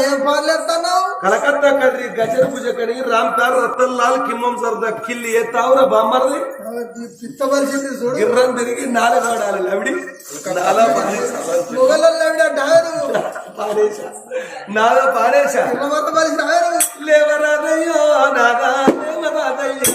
ఏం కలకత్తా కడ్రి గజర పూజ కడిగి రామ్ పేర్ రతన్ లాల్ కిమ్మం సర్దా కిల్లి ఏ తావురా బామ్మర్ది? పిత్తపరిచింది చూడు. గిర్రం తిరిగి నాలుగాడాలి లవిడి. పానేశా ఇళ్ళమత పరిచి డైరు లేవరాదయ్యో లేవరాదయ్యా లేవరాదయ్యో.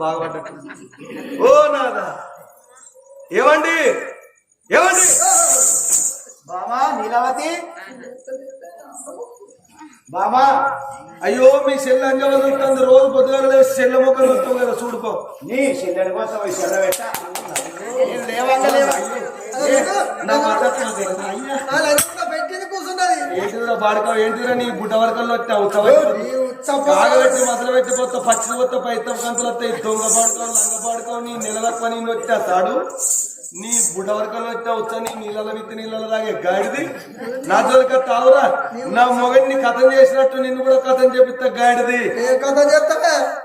కొడుకు మందు బాగా పడ్డట్టు ఓ నాదా. ఏమండి? ఏమండి? బామా నీలవతి? బామా అయ్యో మీ చెల్లి అంజవరం ఉంటుంది రోజు పొద్దుగాల చెల్లె మొక్కలు వస్తావు కదా చూడుకో. నీ చెల్లెడి కోసం చెల్ల పెట్ట. లేవా నా మాట నాకు తెలుసు. అయ్యా. పెట్టింది కూర్చున్నది ఏంటిదిరా బాడక ఏంటిదిరా నీ బుడ్డ వరకల్లో ఉచ్చ కాగబెట్టి మొదలు పెట్టి పోతా పచ్చి పోతా పైతం కంతులు వస్తాయి దొంగ పాడుకో లంగ పాడుకో నీ నెలలక్కువ నేను వచ్చా తాడు నీ బుడ్డ వరకల్లో వచ్చా వచ్చా నీ నీళ్ళ విత్తి నీళ్ళ తాగే గాడిది? నా జోలిక తావురా నా మొగడిని కథం చేసినట్టు నిన్ను కూడా కథం చెప్పిస్తా గాడిది. కథ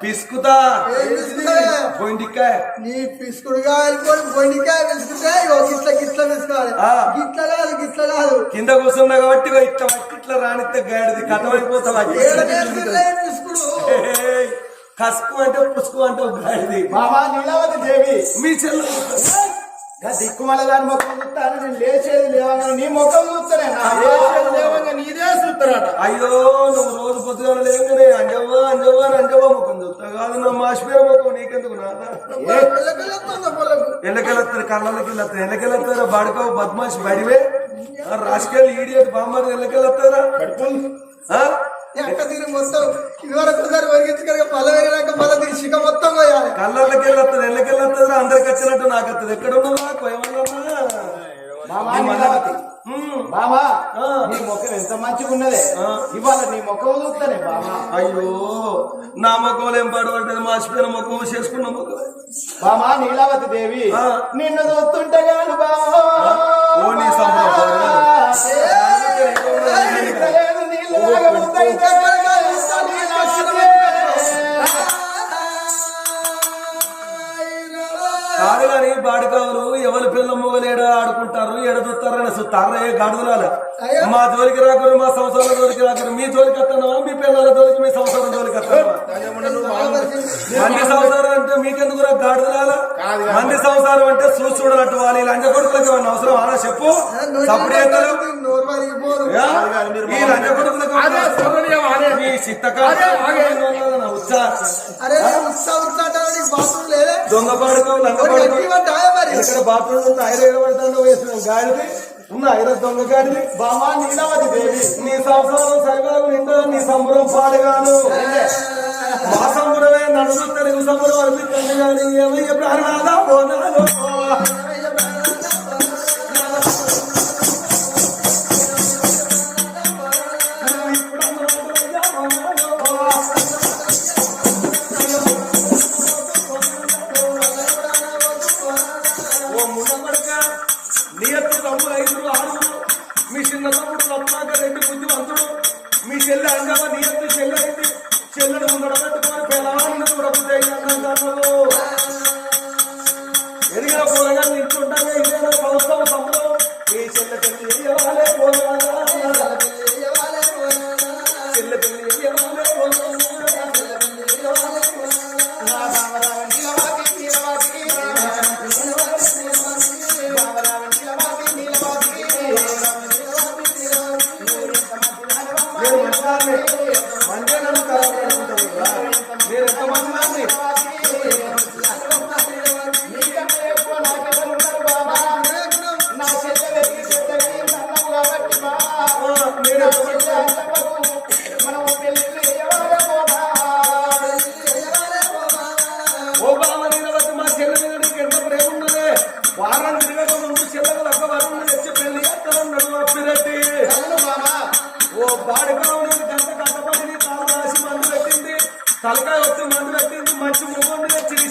పిసుకుతా. బొండికాయ నీ పిసుకుడుగా బొండికాయ పిసుకుతే ఇగో గిట్ల గిట్ల పిసుకోవాలి ఆ. గిట్ల కాదు గిట్ల కాదు. కింద కూర్చున్నా కాబట్టి ఇట్లా ఇట్లా రానిస్తే గాడిది కథం అయిపోతావా కసుకు అంటే పుసుకు అంటే గాడిది. బామా నీలవతి దేవి. మీ చెల్లు దిక్కుమల దాని ముఖం చూస్తాను నేను లేచేది లేవంగా నీ ముఖం చూస్తానే. నా లేచేది లేవంగా నీదే చూస్తారట. అయ్యో నువ్వు రోజు పొద్దుగాల లేకనే అంజవ్వా అంజవ్వా అంజవ్వా ముఖం చూస్తా కాదు నా మాసిపోయిన ముఖం నీకెందుకు ఎల్లకెళ్ళొస్తారు కళ్ళకి వెళ్ళొస్తారు ఎల్లకెళ్ళొస్తారా బాడుకో బద్మాషి బడివే. రాసుకెళ్ళి ఈడియట్ బామ్మది ఎల్లకెళ్ళొస్తారా ఆ? ఎక్క తిరిగి మొత్తం ఇదివరకు ఒకసారి వరిగించుకొని పల్ల వేరినాక మళ్ళీ శిఖ మొత్తం పోయాలి కళ్ళకి వెళ్ళొస్తుంది ఎల్లకెళ్ళొస్తారా అందరికి వచ్చినట్టు నాకు వస్తుంది ఎక్కడ ఉన్నావా? కోయమన్నా ఆ. నీ ముఖం ఎంత మంచిగా ఉన్నదే. ఇవాళ నీ ముఖం చూస్తానే బామా అయ్యో నా ముఖంలో ఏం పడవంటది? మాసిపోయిన ముఖం చేసుకున్న ముఖం బామా నీలావతి దేవి. నిన్ను చూస్తుంటే గాను బామా కాదు కానీ బాడుకావులు పిల్ల మొగలేడ ఆడుకుంటారు ఎడదొత్తారు అని చూస్తారా ఏ గాడుదలాల. మా జోలికి రాకరు మా సంసారం జోలికి రాకరు మీ జోలికి వస్తున్నావా మీ పిల్లల జోలికి మీ సంసారం జోలికి వస్తున్నావా మంది సంసారం అంటే మీకెందుకు రా గాడుదలాల మంది సంసారం అంటే చూసి చూడనట్టు వాళ్ళు ఈ లంచ కొడుకులకి ఏమన్నా అవసరం అలా చెప్పు. సప్పుడు చేస్తారు? ఈ లంచ కొడుకులకు మీ చిత్తకాలు ఉత్సాహ దొంగ పాడుకో లంగ ఒకటి పాడుకో. గట్టిగా ఉంటాయా మరి. ఇక్కడ బాత్రూమ్ ఉంది ఎగబడతాను వేసిన గాడిది ఉన్న ఐర దొంగ గాడిది. బామా నీలావతి దేవి నీ సంసారం సరిగాను నిండా నీ సంబరం పాడగాను. మా సంబరమే నడుము తెలుగు సంబరం అనిపిస్తుంది కానీ ఏమయ్య ప్రాణాలా పోనాలో తలకాయ వచ్చి మందు పెట్టింది మంచి మొగ్గుండి తెచ్చి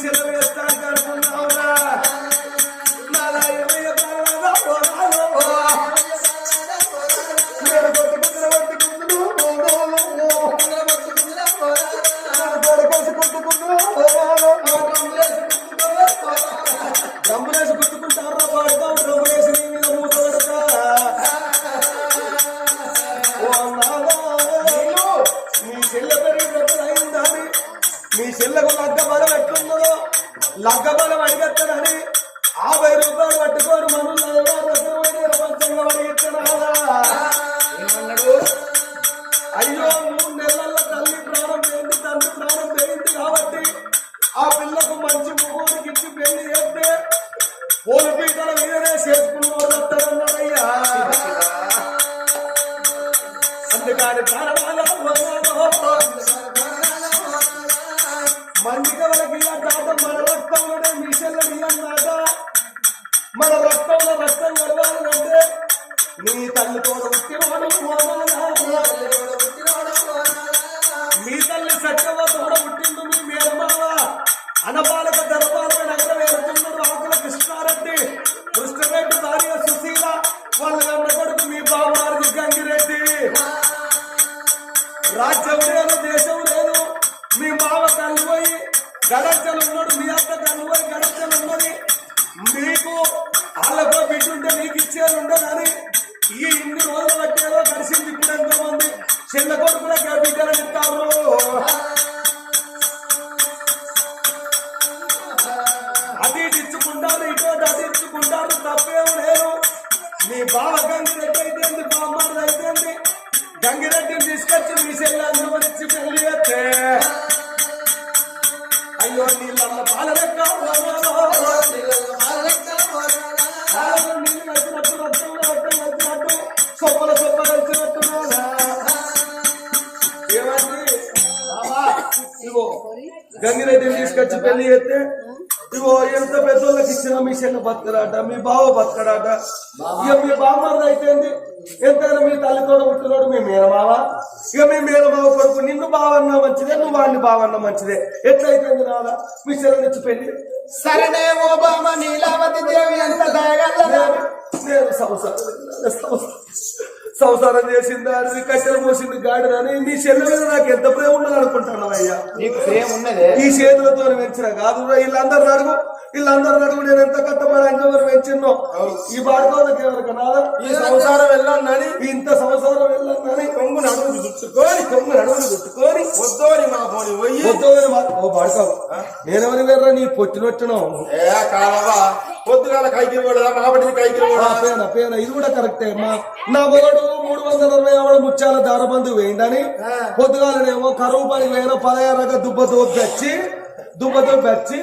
పోలు చిన్న కొడుకులకి మీ బావ బతకడాట ఇక మీ బామ్మది అయితేంది ఎంతైనా మీ తల్లితోడ పుట్టినోడు మీ మేనమావ. ఇక మీ మేనమావ కొడుకు నిన్ను బావన్నా మంచిదే నువ్వు వాడిని బావన్నా మంచిదే. ఎట్లయితేంది నాదా మీ చెల్లెనిచ్చి పెళ్ళి. సరేనే ఓ బామ నీలావతి దేవి ఎంత నేను నేను సంసారం సంసారం- సంసారం చేసింది అది కట్టెలు పోసింది గాడిదని నీ చెల్లె మీద నాకు ఎంత ప్రేమ ఉన్నది అనుకుంటున్నావు అయ్యా? నీకు ప్రేమ ఉన్నదే. ఈ చేతులతో పెంచిన కాదు వీళ్ళందరూ అడుగు. వీళ్ళందరూ అడుగు నేను ఎంత కట్టబడి అంచెవరు పెంచినో ఈ బాడుకోదకి ఎవరికి నాదా? ఈ సంసారం వెళ్ళాలని. ఇంత సంవత్సరం వెళ్ళని కొంగు నడుము చుట్టుకొని కొమ్ము నడుములు పెట్టుకొని వద్దోని మా పోని పోయి మా- ఓ బాడుకో నేనెవరి వేర్రా నీ పొచ్చినొచ్చినావు ఏ కాలవా పొద్దుగాల కైకి పోడా మాపటి కైకి పోడా పేన పేన ఇది కూడా కరెక్టే మా నా మొగడు మూడు వందల అరవై ఆవిడ ముత్యాల దారబంధు వేయండి పొద్దుగాలనేమో కరువు పని వేయన పదహారగా దుబ్బతో వచ్చి దుబ్బతో వచ్చి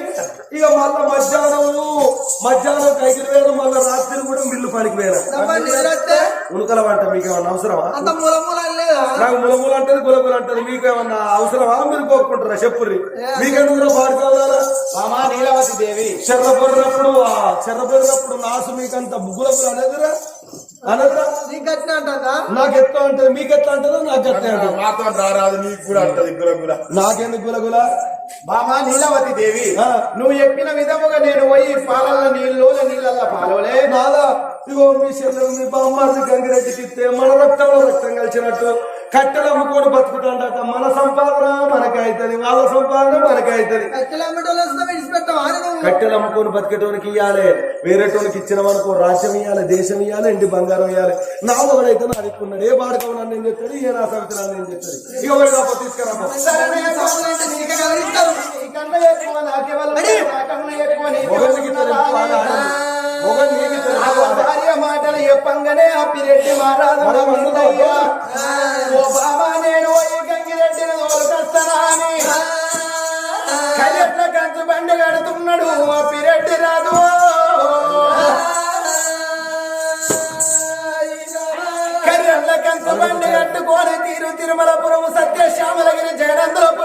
ఇక మళ్ళా మధ్యాహ్నం మధ్యాహ్నం కైకిరి వేయన మళ్ళా రాత్రి కూడా మిల్లు పనికి వేయన ఉనుకల వంట అవసరమా? మూల మూల లేదా నాకు ములములు అంటది గులగులు అంటది. మీకేమన్నా అవసరమా? మీరు కోరుకుంటారా చెప్పుర్రి? మీకెందుకు బాడు కావాలా మామా నీలవతి దేవి. చెర్రపొరినప్పుడు ఆ చెర్రపొరినప్పుడు నాసు మీకంత ముగ్గులకు అనేదిరా. అనదురా నీకు అంటుందా నాకు ఎట్లా అంటది మీకు ఎట్లా అంటదో. నాకు మాతో రారాదు నీకు కూడా అంటది గుర గుర నాకెందుకు గులగుల? మామా నీలవతి దేవి. నువ్వు చెప్పిన విధముగా నేను పోయి పాలల నీళ్ళు నీళ్ళల్లో పాలవలే. నాదా ఇగో మీ చెల్లెలు మీ బామ్మారి గంగిరెడ్డికి ఇస్తే మన రక్తంలో రక్తం కలిసినట్టు. కట్టెలు అమ్ముకొని బతుకుతాడట మన సంపాదన మనకైతుంది వాళ్ళ సంపాదన మనకైతుంది. కట్టెలు అమ్ముకొని బతికేటోనికి ఇవ్వాలి వేరేటోనికి ఇచ్చిన మనకు రాజ్యం ఇవ్వాలి దేశం ఇవ్వాలి ఇంటి బంగారం ఇవ్వాలి నా ఒకడైతే నా దిక్కున్నాడు ఏ బాడకం నన్ను ఏం చెప్తాడు? ఏ నా సవిత నన్ను ఏం చెప్తాడు? ఇక పోయి నీకే గౌరవిస్తారు పిరెడ్డి మారాదు మనం అయ్యా ఓ బాబా నేను ఈ గంగిరెడ్డిని తోలుకొస్తానా అని. కలెట్ల కంచు బండి కడుతున్నాడు ఆ పిరెడ్డి రాదు కర్రెళ్ళ కంచు బండి కట్టుకొని తీరు తిరుమలపురం సత్యశ్యామలగిరి జగనందపురం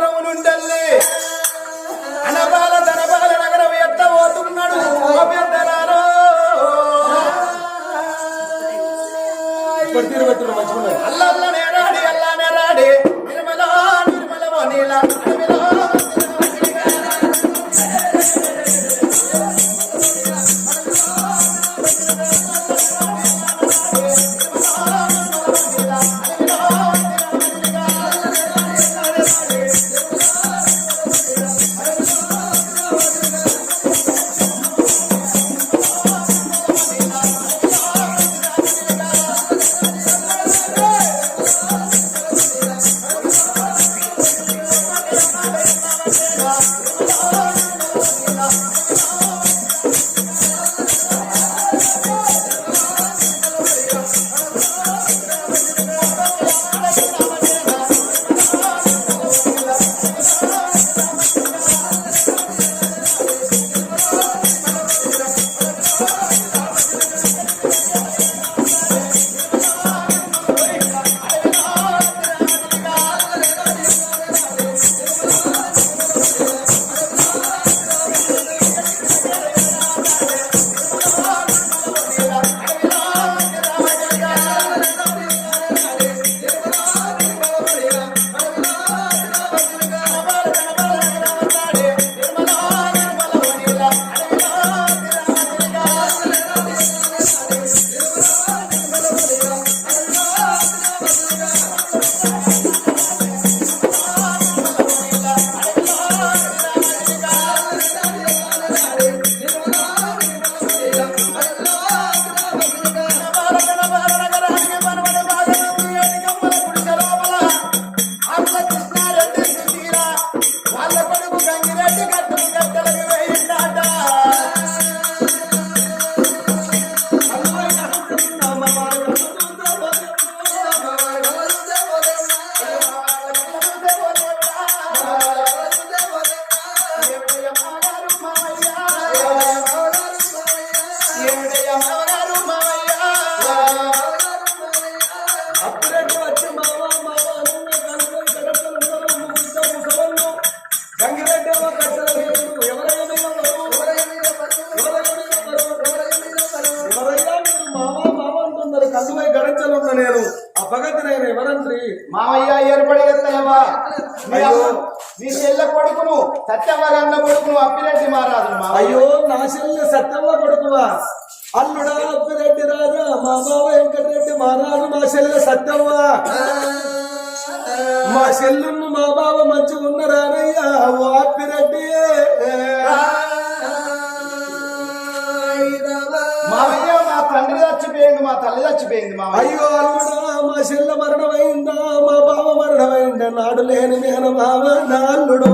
అయ్యో అల్లుడా మా చెల్లె మరణమైందా మా బావ మరణమైందా నాడు లేని నేను బావ నా అల్లుడు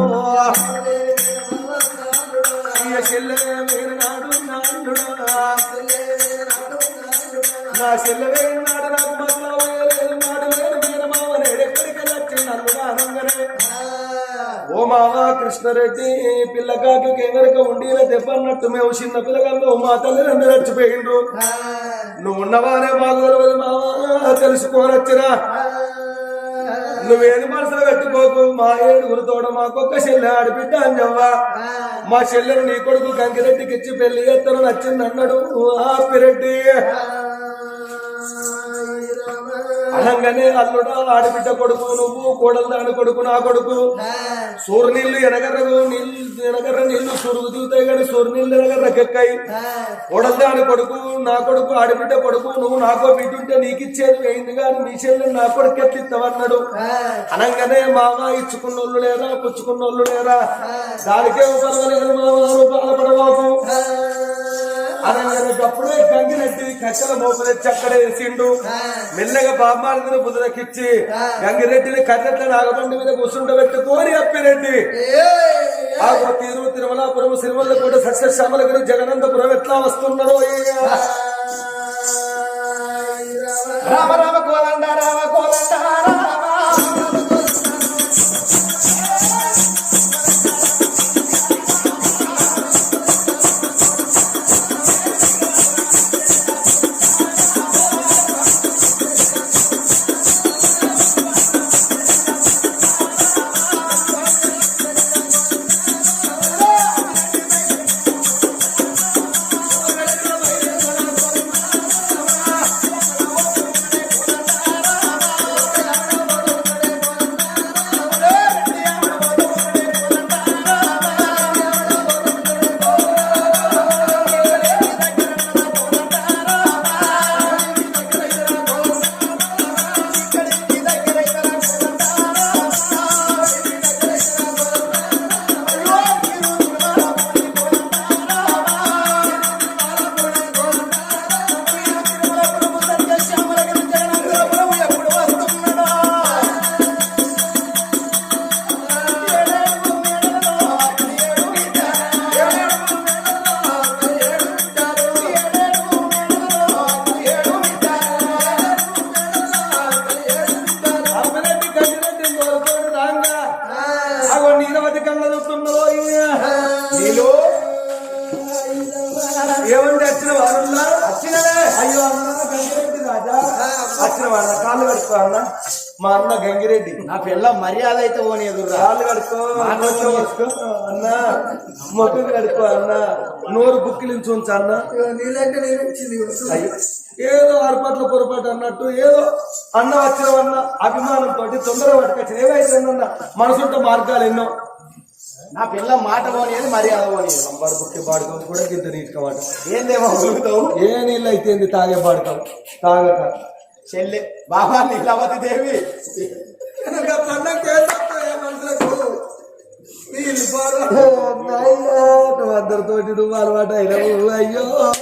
ఈ చెల్లె నాడు నా అల్లుడా నా చెల్లె వేరు నాడు నాకు మళ్ళా వేయలేదు నాడు లేని నేను మావ నేడెక్కడికి వచ్చి నన్ను ఆనందనే ఓ మావా కృష్ణరెడ్డి పిల్లకాకి కెమెరక ఉండిన దెబ్బన్నట్టు మేము చిన్న పిల్లగాళ్ళు మా తల్లిదండ్రులు చచ్చిపోయిండ్రు. నువ్వు ఉన్నవారే మాకు మావా తెలుసుకోనొచ్చినా. నువ్వేది మనసులో పెట్టుకోకు మా ఏడుగురు తోడ మాకొక్క చెల్లె ఆడిపిద్ద అంజవ్వా మా చెల్లెను నీ కొడుకు గంగిరెడ్డికి ఇచ్చి పెళ్ళి ఎత్తను నచ్చింది అన్నాడు ఆ పిరెడ్డి అనగానే అల్లుడా ఆడబిడ్డ కొడుకు నువ్వు కోడలు దాని కొడుకు నా కొడుకు. సూరు నీళ్ళు ఎనగర్రకు నీళ్ళు ఎనగర్ర నీళ్ళు సురుగు దిగుతాయి కానీ సూరు నీళ్ళు ఎనగర్రకెక్కాయి. కోడలు దాని కొడుకు నా కొడుకు ఆడబిడ్డ కొడుకు నువ్వు నాకో బిడ్డ ఉంటే నీకు ఇచ్చేది అయింది కానీ నీ చెల్లి నా కొడుకు ఎత్తిస్తావన్నాడు అనగానే మామ ఇచ్చుకున్నోళ్ళు లేరా పుచ్చుకున్నోళ్ళు లేరా? దానికే పర్వాలేదు మామ బాధపడవాకు అనగానే అప్పుడే గంగిరెడ్డి కచ్చల మోపలెచ్చి అక్కడ వేసిండు. మెల్లగా బామ్మాలని బుధరకిచ్చి గంగిరెడ్డిని కర్రెట్ల నాగబండి మీద కూర్చుండబెట్టుకోని అప్పిరెడ్డి ఆ తీరు తిరుమలాపురం సిరిమల్ల కూడా సస్యశ్యామలగిరి జగనంతపురం ఎట్లా వస్తున్నారో రామ రామ పిల్ల మర్యాద అయితే పోనీ నోరు మూసుకో. అన్న. మొక్కలు కడుక్కో అన్న. నోరు బుక్కిలించు ఉంచు అన్న. నీళ్ళంటే నేను ఇచ్చింది అయ్యో. ఏదో అరపట్ల పొరపాటు అన్నట్టు ఏదో అన్న వచ్చినవన్న అభిమానంతో తొందరగా పట్టుకొచ్చిన. ఏమైతే అన్న? మనసుంటే మార్గాలు ఎన్నో. నా పిల్ల మాట పోనీది మర్యాద పోనీది అంబారు బుక్కి పాడుకోవద్దు కూడా ఇంత నీట్గా మాట. ఏందేమో ఏ నీళ్ళు అయితే తాగే పాడతాం తాగక. చెల్లె బాబా నీలవతి దేవి. మనుషులకు అందరితోటి నువ్వు అలవాటు అయినావు. అయ్యో.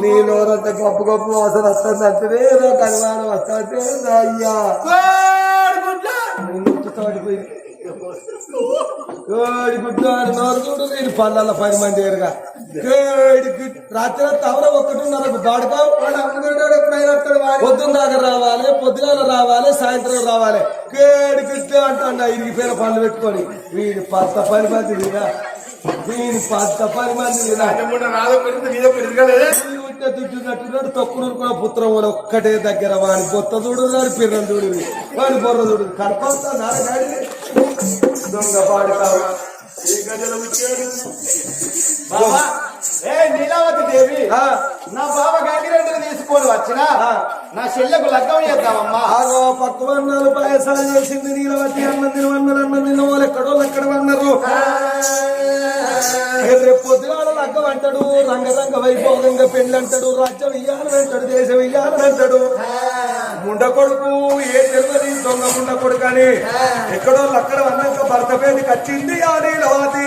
నీ నీ నోరంత గొప్ప గొప్ప వాసన వస్తుంది అంటే నాకు అనుమానం వస్తుంటే అయ్యా. తోడిపోయింది. కోడి గుడ్డు అని నోరు చూడు నేను పళ్ళ పది మంది ఎరుగా గుడ్డు రాత్రి తవర ఒకటిన్నరకు బాడుకావు వాడు అమ్ముకుంటాడు ఎప్పుడైనా వస్తాడు వాడు పొద్దున్న దాకా రావాలి పొద్దుగాల రావాలి సాయంత్రం రావాలి. కేడి గుడ్డు అంటాడు. ఇరిగిపోయిన పనులు పెట్టుకొని. వీడి పత్త పది మంది వీని. పత్త పది మంది దుడ్డున్నట్టున్నాడు తొక్కుడు కూడా పుత్రం కూడా ఒక్కటే దగ్గర. వాడి బొత్త చూడు వాడి పిర్రం చూడు. వాడి బొర్ర చూడు. నారగాడి దొంగ పాడుతావు ఏ గజల వచ్చాడు బాబా ఏ నీలావతి దేవి నా బావ గంగిరెడ్డిని తీసుకొని వచ్చినా. నా చెల్లెకు లగ్గం చేద్దామమ్మా. ఆగో పక్క వన్నాలు పాయసాలు చేసింది నీలవతి. అన్నం వాళ్ళు ఎక్కడో ఎక్కడ అన్నారు? రేపు పొద్దుగాల లగ్గం అంటాడు రంగరంగ వైభోగంగా పెళ్ళి అంటాడు రాజ్యం ఇయ్యాలని అంటాడు దేశం ఇయ్యాలని అంటాడు. ముండ కొడుకు ఏ తెలియదు దొంగ ముండ కొడుకు అని ఎక్కడో అక్కడ అన్నాక భర్త పేరుకి వచ్చింది ఆ నీలవతి.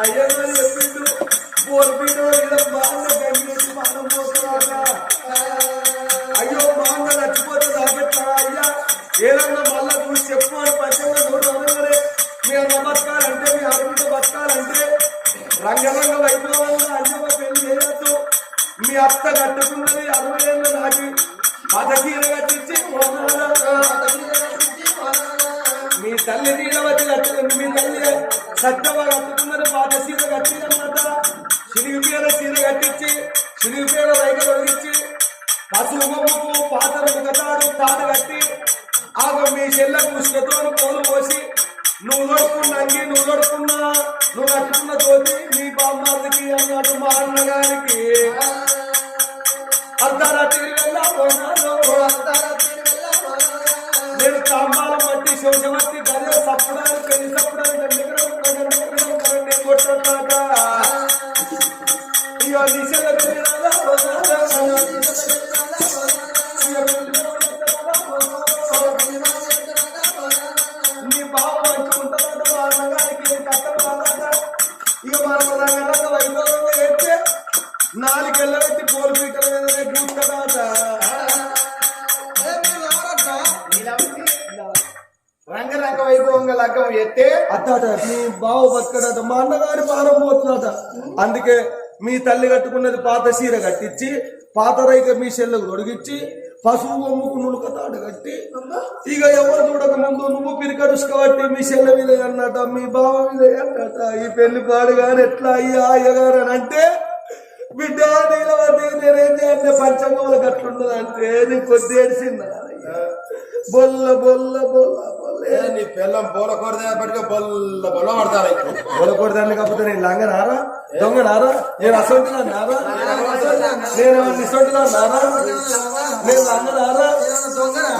అయ్యగారు చెప్పిండు కోల్పిటో ఇలా బాగా గంగిలేసి మనం పోతున్నాక అయ్యో బాగా నచ్చిపోతే దాపెట్టారా అయ్యా? ఏదన్నా మళ్ళా చూసి చెప్పు అని పచ్చగా నోరు అనగానే మీరు నమస్కారంటే మీ అరుగుతో బతకాలంటే రంగరంగ వైభవంగా అంజమ్మ పెళ్ళి మీ అత్త కట్టుకున్నది అరవై ఏళ్ళు నాటి పదకీర కట్టించి మీ తల్లి నీడవచ్చిన సత్యవ కట్టుకున్నది పాత సీర కట్టినమాట సిరిగి పేర సీర కట్టించి సిరిగి పేర రైక తొలగించి పసుపు బొమ్మకు పాత కట్టాడు తాత కట్టి ఆగ మీ చెల్లకు ఉష్ణతో పోలు పోసి నువ్వు నడుకున్న అంగి నువ్వు నడుకున్నా నువ్వు కట్టుకున్న తోటి మీ బామ్మకి అన్నాడు మా అన్నగారికి. అర్ధరాత్రి వెళ్ళా బతకడట మా అన్నగారి పానం పోతుందట అందుకే మీ తల్లి కట్టుకున్నది పాత చీర కట్టించి పాత రైక మీ చెల్లెకు తొడిగిచ్చి పశువు బొమ్మకు నులుకతాడు కట్టి ఇక ఎవరు చూడక ముందు నువ్వు పిరికరుసుక కాబట్టి మీ చెల్లె మీద అన్నట మీ బావ మీద అన్నట. ఈ పెళ్ళి పాడు కానీ ఎట్లా అయ్యా అయ్యగారు అని అంటే బిడ్డ నీలవతి నేనేం చేయాలంటే పంచంగములకు అట్లుండదు అంటే నీ కొద్ది ఏడిసిందా బొల్ల బొల్ల బొల్ల బొల్ల. నీ పిల్లం పట్టుకో బొల్ల బొల్ల పడతారు ఓడకూడదాన్ని కాకపోతే నేను లంగనారా దొంగనారా నేను అసొంటినా నారా? నేను నిసొంటినా నారా? నేను లంగనారా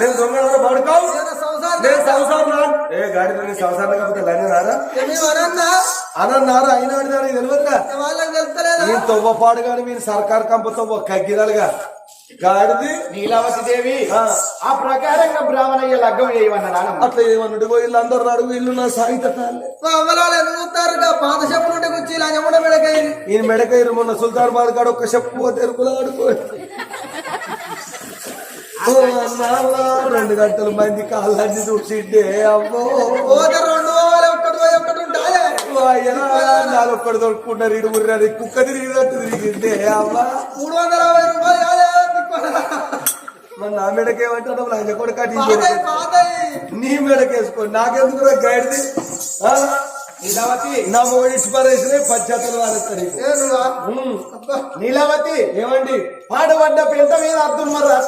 నేను దొంగనారా పడుకోవు నేను సంసారం ఏ గాడిలో నేను సంసారం కాకపోతే లంగనారా అనన్నారా అయినా తెలియదుగా తెలుస్తలేదా? నేను తొవ్వపాడు కానీ మీరు సర్కార్ కంప తొవ్వ కగ్గిరాలుగా. గాడిది. నీలావతి దేవి ఆ, ప్రకారంగా బ్రాహ్మణయ్య లగ్గం చేయమన్న నానమ్మ అట్లా ఏమన్నాడు? వీళ్ళందరూ నాడు వీళ్ళు నా సాగిత అవ్వలాలు ఎందుకు చూస్తారు పాత చెప్పులు ఉంటే కూర్చి ఇలా చెమట పెడకయ్యి ఈయన మెడకైరు మొన్న సుల్తాన్ బాద్ కాడ ఒక్క చెప్పు అన్నావా, రెండు గంటల మంది కాళ్ళన్ని చూసిండే అమ్మో. పోతే రెండు ఒక్కటి ఒక్కటి ఉంటాయే. ఇడు ముర్రని కుక్క తిరిగినట్టు తిరిగిందే అమ్మా. మరి నా మెడకేమంటాడు లంజ కూడా కట్టి పాతయి పాతయి నీ మెడకేసుకో. నాకెందుకు గైడ్ది? నీలావతి. నా మొగడి పరేసిన పశ్చాత్తలు అబ్బా. నీలావతి. ఏమండి? పాడుపడ్డ పెంట మీద అర్థం మర్రా?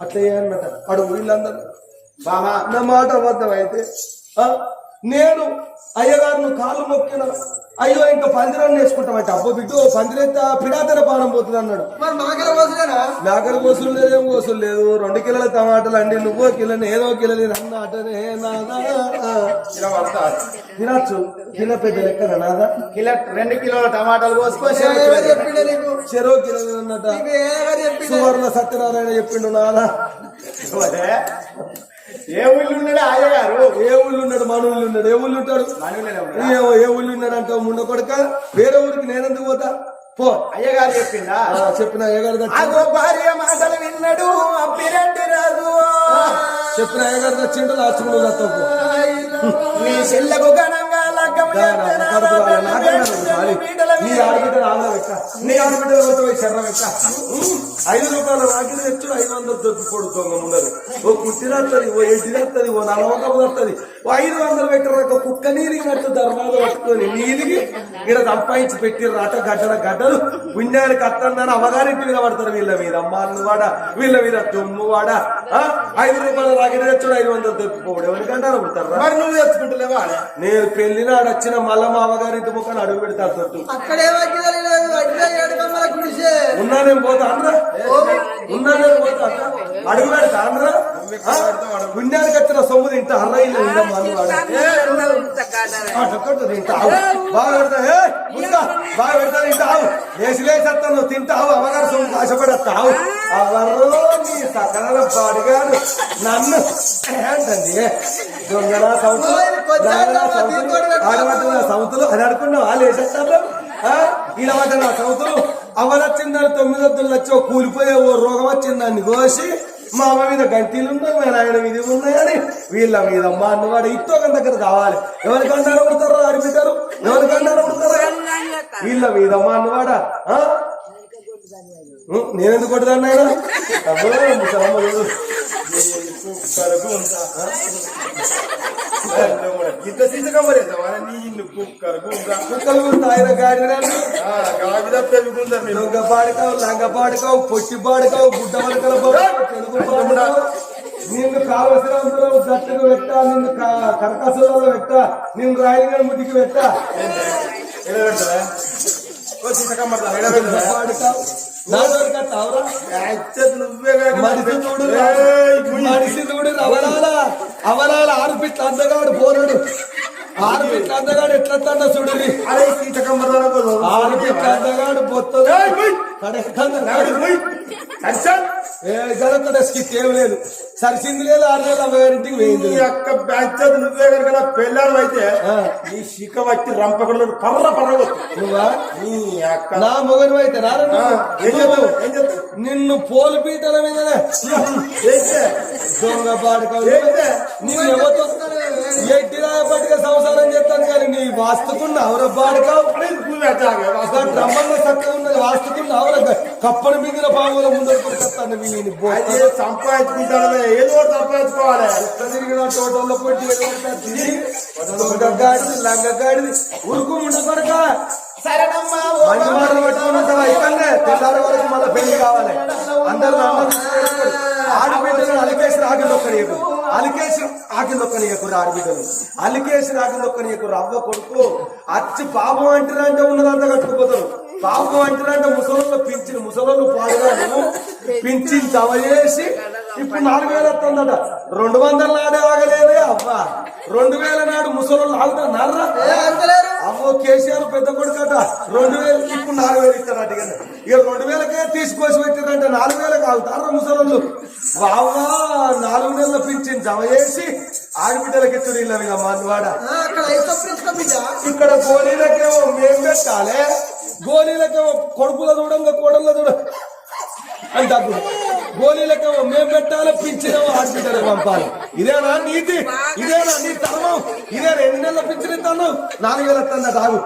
అట్లా ఏమన్నట అడు వీళ్ళందరూ. బామా నా మాట అబద్ధం అయితే ఆ, నేను అయ్యగారును కాళ్ళు మొక్కిన అయ్యో ఇంకా పందిరాన్ని వేసుకుంటామంటే. అబ్బో బిడ్డు పందిరెత్త పిడాతన పానం పోతుంది అన్నాడు. మరి మాకల పోసినా మేకల కోసులు లేదు ఏం కోసులు లేదు రెండు కిలోల టమాటాలు అండి. నువ్వో కిలోని ఏదో కిలో నేను అన్న అటనే తినచ్చు. కిలో పెద్ద లెక్కన నాదా కిలో రెండు కిలోల టమాటాలు కోసుకో ఎవరు చెప్పిండే నీకు? చెరో కిలో సువర్ణ సత్యనారాయణ చెప్పిండు నాదా ఏ ఊళ్ళు ఉన్నాడు ఆయగారు ఏ ఊళ్ళు ఉన్నాడు? మన ఊళ్ళు ఉన్నాడు. ఏ ఊళ్ళు ఉంటాడు? ఏ ఊళ్ళు ఉన్నాడు అంటావు ముండ కొడక? వేరే ఊరికి నేనెందుకు పోతా? పో. అయ్యగారు చెప్పిందా? చెప్పిన అయ్యగారు భార్య మాటలు విన్నాడు అప్పిరెడ్డి రాజు చెప్పిన అయ్యగారు తెచ్చిండు లాస్ట్ పో. నీ చెల్లెకు ఘనంగా లగ్గం నా ఆడబిడ్డ వెక్క నీ ఆడబిడ్డ వెక్క ఐదు రూపాయల రాకిలు తెచ్చు ఐదు వందలు దొరికిపోడు దొంగ ఉండదు ఓ కుట్టినత్తది ఓ ఎడ్డినత్తది ఓ నలవకం వస్తుంది ఓ ఐదు వందలు పెట్టిన ఒక కుక్క నీరిగినట్టు ధర్మాలు పట్టుకొని నీలిగి ఇక్కడ సంపాదించి పెట్టి రాట గడ్డల గడ్డలు. పుణ్యానికి అత్తందని అవగారింటి మీద పడతారు వీళ్ళ మీద. అమ్మాళ్ళు వాడ వీళ్ళ మీద తుమ్ము వాడ ఆ? ఐదు రూపాయల రాకిలు తెచ్చుడు? ఐదు వందలు దొరికిపోడు ఎవరికంటారు పుడతారా? మరి నువ్వు తెచ్చుకుంటలేవా నేను పెళ్ళినాడు వచ్చిన మళ్ళా మా అమ్మగారింటి ముఖాన్ని అడుగు పెడతా తొట్టు. అక్కడే ఉన్నా నేను పోతా ఆంధ్ర ఉన్నా నేను పోతా. అడుగు పెడతా ఆంధ్ర వచ్చిన సొమ్ము వాడు. అటొక్కటి తింటావు బాగా పెడతా బాగా పెడతా తింటావు? లేచి లేచేస్తాను తింటావు అమ్మగారు సొమ్ము ఆశపడతావు నీ సకల నన్ను ఏంటండి? సౌతులు సౌతులు సౌతులు అని అనుకున్నావు వాళ్ళు వేసేస్తారు ఇలా పడ్డ సౌతులు అవలొచ్చిందని తొమ్మిది వద్దులు వచ్చి కూలిపోయే ఓ రోగం వచ్చిందాన్ని కోసి మా అమ్మ మీద గంటీలు ఉన్నాయి మా నాయన మీద ఉన్నాయని వీళ్ళ మీద మా అన్నవాడు ఇట్టోకం దగ్గర కావాలి. ఎవరికి అన్నారు పుడతారు అడిపితారు ఎవరికి అన్నారు పుడతారు వీళ్ళ మీద మా అన్నవాడ నేనెందుకు కొట్టుదాన్ని ఆయన. ఇంత నీ ఉంటా. కుక్కలు ఆయన గాడిద. పాడకావు లంగ పాడకావు పొట్టి పాడకావు గుడ్డ పడకల పాడకావు తెలుగు పాడకావు నిన్ను కావలసిన గట్టుకు పెట్ట నిన్ను కరకసలలో పెట్ట నిన్ను రాయలిగా ముడికి పెట్ట. పాడకావు మనిషి చూడు. మనిషి అవలాల. అవలాల ఆరు పిట్ల అందగాడు పోరాడు. ఆరు అందగాడు ఎట్లా తండ చూడు అరే ఆరు అందగాడు బొత్తలు. ఏ లేదు. సరిసింది లేదు ఆరు వేయింది. నీ యొక్క బ్యాచర్ నువ్వే కనుక పెళ్ళాడు అయితే. నీ శిఖ వచ్చి రంపకుండా పర్ర పర్ర నువ్వా? నీ యొక్క నా మొగను అయితే ఆ, ఏం చేస్తావు? ఏం చేస్తావు? నిన్ను పోలు పీటల ఏంటే? దొంగ పాడుకోవాలి? నిన్ను ఎవరితో ఎట్టి రాయపట్టుగా సంసారం చేస్తాను కానీ నీ వాస్తుకున్న అవర పాడుకావు అరే, నువ్వే అట్లాగే వాస్తవం. బ్రహ్మంలో చక్కగా ఉన్నది వాస్తుకున్న అవర కప్పని మిగిలిన పాముల ముందర కొడుకొస్తాను వీని అయితే సంపాదించుకుంటాను ఏదో సంపాదించుకోవాలి. తిరిగిన తోటల్లో గాడిది ఉరుకు ముండ కొడక. సరేనమ్మా మంచి మాటలు పట్టుకుని ఉంటావా? ఇక్కడనే తెల్లారి వరకు మళ్ళీ పెళ్ళి కావాలి. అందరు ఆడబిడ్డలు అలికేసి రాకింది ఒక్కనియకు అలికేసి ఆకింది ఒక్కనియకు ఆడబిడ్డలు అలికేసి రాకింది ఒక్కనియకు రవ్వ కొడుకు. అచ్చి పాపం అంటారంటే ఉన్నదంతా కట్టుకుపోతారు. పాపం అంటారంటే ముసలు పింఛన్ ముసలు పాడుగాను పింఛన్ తవ చేసి ఇప్పుడు నాలుగు వేలు వస్తుందట. రెండు వందల నాడే ఆగలేదే అవ్వ. రెండు వేల నాడు ముసలు ఆగుతా నర్రా? అంతలేరు అమ్మో కేసీఆర్ పెద్ద కొడుకట. రెండు వేలు ఇప్పుడు నాలుగు వేలు ఇస్తారట ఇక. ఇక రెండు వేలకే తీసుకొచ్చి పెట్టారంటే నాలుగు వేలకు ఆగుతారు ముసలు వావా నాలుగు నెలల పింఛన్ జమ చేసి ఆడబిడ్డలకి ఇక మనవాడ ఇక్కడ గోళీలకేమో మేం పెట్టాలి. గోళీలకేమో కొడుకుల చూడంగా కోడళ్ళ చూడ అని డబ్బులు గోళీలకేమో మేము పెట్టాలి పింఛనేమో హాస్పిటల్ పంపాలి. ఇదేనా నీతి? ఇదేనా నీ ధర్మం? ఇదేనా ఎన్ని నెలల పింఛన్ ఇస్తాను నాలుగు వేలు వస్తుందట ఆగు